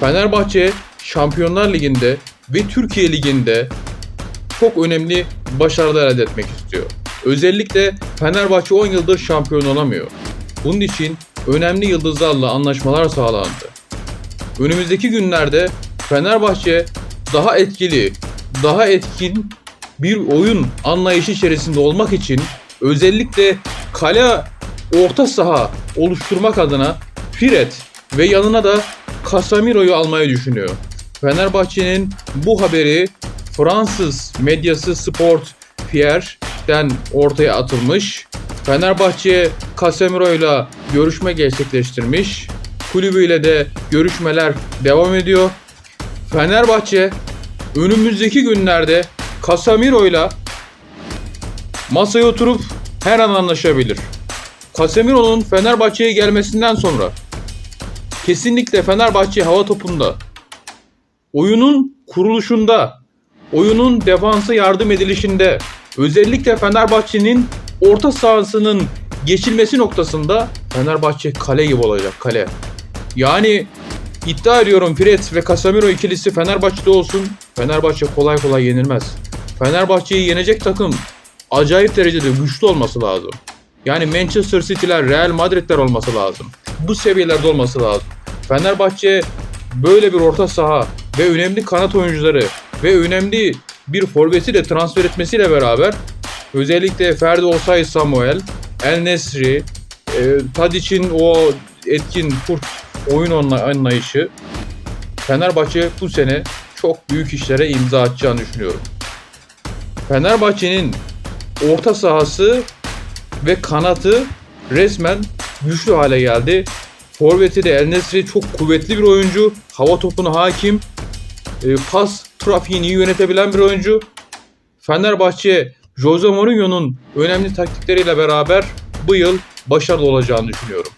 Fenerbahçe Şampiyonlar Ligi'nde ve Türkiye Ligi'nde çok önemli başarılar elde etmek istiyor. Özellikle Fenerbahçe 10 yıldır şampiyon olamıyor. Bunun için önemli yıldızlarla anlaşmalar sağlandı. Önümüzdeki günlerde Fenerbahçe daha etkili, daha etkin bir oyun anlayışı içerisinde olmak için özellikle kale orta saha oluşturmak adına Firet ve yanına da Casemiro'yu almayı düşünüyor. Fenerbahçe'nin bu haberi Fransız medyası Sport Fier'den ortaya atılmış. Fenerbahçe Casemiro ile görüşme gerçekleştirmiş. Kulübüyle de görüşmeler devam ediyor. Fenerbahçe önümüzdeki günlerde Casemiro ile masaya oturup her an anlaşabilir. Casemiro'nun Fenerbahçe'ye gelmesinden sonra kesinlikle Fenerbahçe hava topunda oyunun kuruluşunda, oyunun defansa yardım edilişinde, özellikle Fenerbahçe'nin orta sahasının geçilmesi noktasında Fenerbahçe kale gibi olacak kale. Yani iddia ediyorum Fred ve Casemiro ikilisi Fenerbahçe'de olsun. Fenerbahçe kolay kolay yenilmez. Fenerbahçe'yi yenecek takım acayip derecede güçlü olması lazım. Yani Manchester City'ler, Real Madrid'ler olması lazım. Bu seviyelerde olması lazım. Fenerbahçe böyle bir orta saha ve önemli kanat oyuncuları ve önemli bir forveti de transfer etmesiyle beraber özellikle Ferdi Osay Samuel, El Nesri, e, Tadic'in o etkin kurt oyun anlayışı Fenerbahçe bu sene çok büyük işlere imza atacağını düşünüyorum. Fenerbahçe'nin orta sahası ve kanatı resmen güçlü hale geldi. Forvet'i de El Nesri çok kuvvetli bir oyuncu. Hava topuna hakim. E, pas trafiğini iyi yönetebilen bir oyuncu. Fenerbahçe Jose Mourinho'nun önemli taktikleriyle beraber bu yıl başarılı olacağını düşünüyorum.